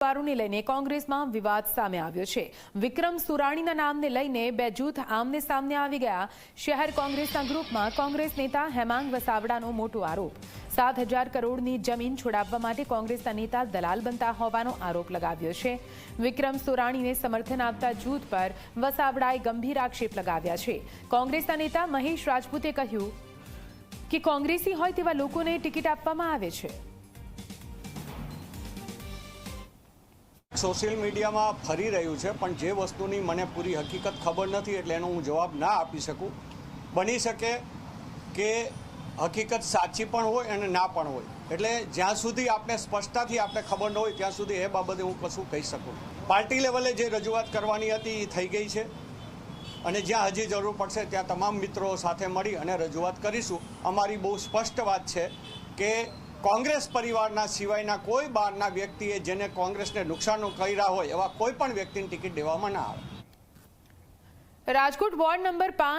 ઉમેદવારોને લઈને કોંગ્રેસમાં વિવાદ સામે આવ્યો છે. વિક્રમ સુરાણીના નામને લઈને બે જૂથ આમને સામને આવી ગયા. શહેર કોંગ્રેસના ગ્રુપમાં કોંગ્રેસ નેતા હેમાંગ વસાવડાનો મોટો આરોપ. સાત હજાર કરોડની જમીન છોડાવવા માટે કોંગ્રેસના નેતા દલાલ બનતા હોવાનો આરોપ લગાવ્યો છે. વિક્રમ સુરાણીને સમર્થન આપતા જૂથ પર વસાવડાએ ગંભીર આક્ષેપ લગાવ્યા છે. કોંગ્રેસના નેતા મહેશ રાજપૂતે કહ્યું કે કોંગ્રેસી હોય તેવા લોકોને ટિકિટ આપવામાં આવે છે. સોશિયલ મીડિયામાં ફરી રહ્યું છે, પણ જે વસ્તુની મને પૂરી હકીકત ખબર નથી એટલે એનો હું જવાબ ના આપી શકું. બની શકે કે હકીકત સાચી પણ હોય અને ના પણ હોય. એટલે જ્યાં સુધી આપણે સ્પષ્ટતાથી આપણે ખબર ન હોય, ત્યાં સુધી એ બાબતે હું કશું કહી શકું. પાર્ટી લેવલે જે રજૂઆત કરવાની હતી એ થઈ ગઈ છે. અને જ્યાં હજી જરૂર પડશે, ત્યાં તમામ મિત્રો સાથે મળી અને રજૂઆત કરીશું. અમારી બહુ સ્પષ્ટ વાત છે કે કોંગ્રેસ પરિવારના સિવાયના કોઈ બહારના વ્યક્તિએ જેને કોંગ્રેસને નુકસાન કર્યા હોય એવા કોઈ પણ વ્યક્તિની ટિકિટ દેવામાં ના આવે. રાજકોટ વોર્ડ નંબર પાંચ